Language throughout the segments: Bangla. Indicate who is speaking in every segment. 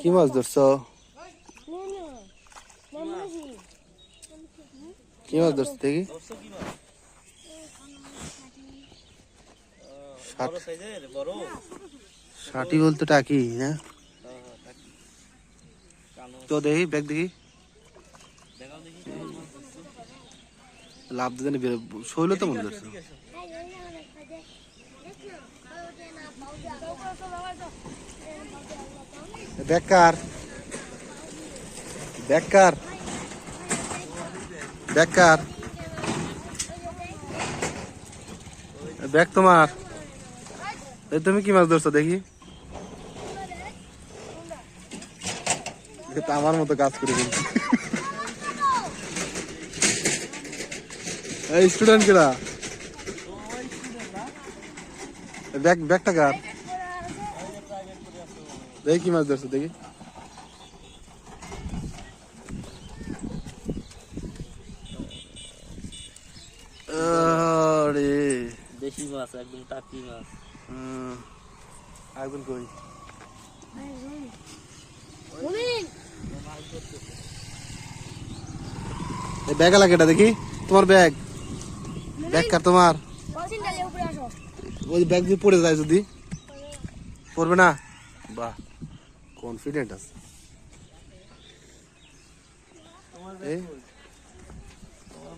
Speaker 1: কি মাছ ধরছো? কি মাছ ধরছো দেখি? ষাট বলতে টাকি হ্যাঁ? তো দেখি, ব্যাগ দেখি। লাভ জানি বেরো শৈল তো মনে ধরছে। বেকার। বেকার। বেকার। ব্যাগ তোমার। তুমি কি মাছ ধরছো দেখি। আমার মতো কাজ করে এই স্টুডেন্ট কেরা? ব্যাগ ব্যাগটা কার? দেখি কি মাছ ধরছো দেখি আরে
Speaker 2: দেশি মাছ একদম টাকি মাছ
Speaker 1: হুম। আগুন কই এই ব্যাগ লাগে এটা দেখি তোমার ব্যাগ ব্যাগ কার তোমার ওই ব্যাগ দিয়ে পড়ে যায় যদি পড়বে না বাহ কনফিডেন্ট আছে।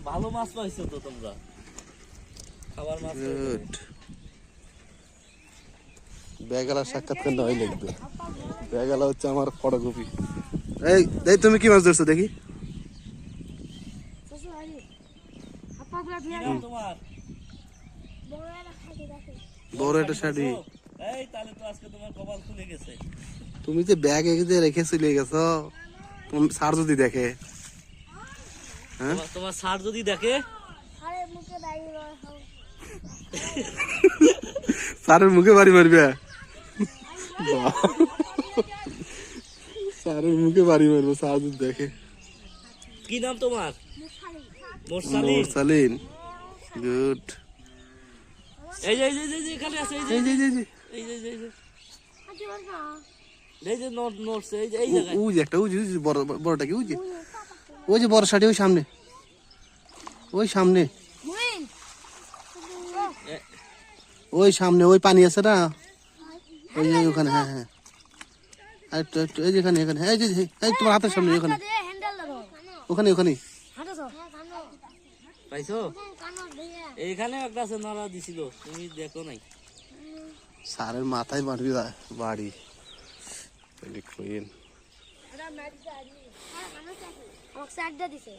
Speaker 2: ভালো মাছ পাইছো তো তোমরা? খাবার মাছ
Speaker 1: গুড ব্যাগালা সাক্ষাৎকার নয় লিখবে ব্যাগালা হচ্ছে আমার ফটোকপি এই এই তুমি কি মাছ ধরছো দেখি। বড় একটা শাড়ি।
Speaker 2: এই তাহলে তো আজকে তোমার কপাল খুলে গেছে।
Speaker 1: তুমি যে ব্যাগ এগিয়ে রেখে চলে গেছো স্যার যদি দেখে। হ্যাঁ?
Speaker 2: তোমার- স্যার যদি দেখে।
Speaker 1: স্যারের মুখে বাড়ি মারবে। স্যারের মুখে বাড়ি মারবো স্যার যদি দেখে।
Speaker 2: কি নাম তোমার? মোরসালি
Speaker 1: মোরসালিন। গুড
Speaker 2: এই যে এই যে, এই যে, এই যে এখানে আছে এই যে
Speaker 1: এই যে এই যে, এই যে
Speaker 2: এই যে এই যে, এই যে এই যে নোট নোটস এই যে এই
Speaker 1: উ-
Speaker 2: জায়গায়
Speaker 1: উই যে একটা উই যে, উই যে বড় বড়টা কি উই যে ওই যে বড় শাড়ি ওই সামনে ওই সামনে
Speaker 2: এ-
Speaker 1: ওই সামনে ওই পানি আছে না ওই যে ওখানে হ্যাঁ হ্যাঁ আর একটু একটু এই যে এখানে এখানে এই যে যে, এই তোমার হাতের সামনে ওখানে ওখানে ওখানে
Speaker 2: পাইছো? এইখানে একটা আছে নড়া দিছিল। তুমি দেখো নাই।
Speaker 1: সারের মাথায় মারবি বাড়ি। কুইন
Speaker 3: আমাকে দিছে।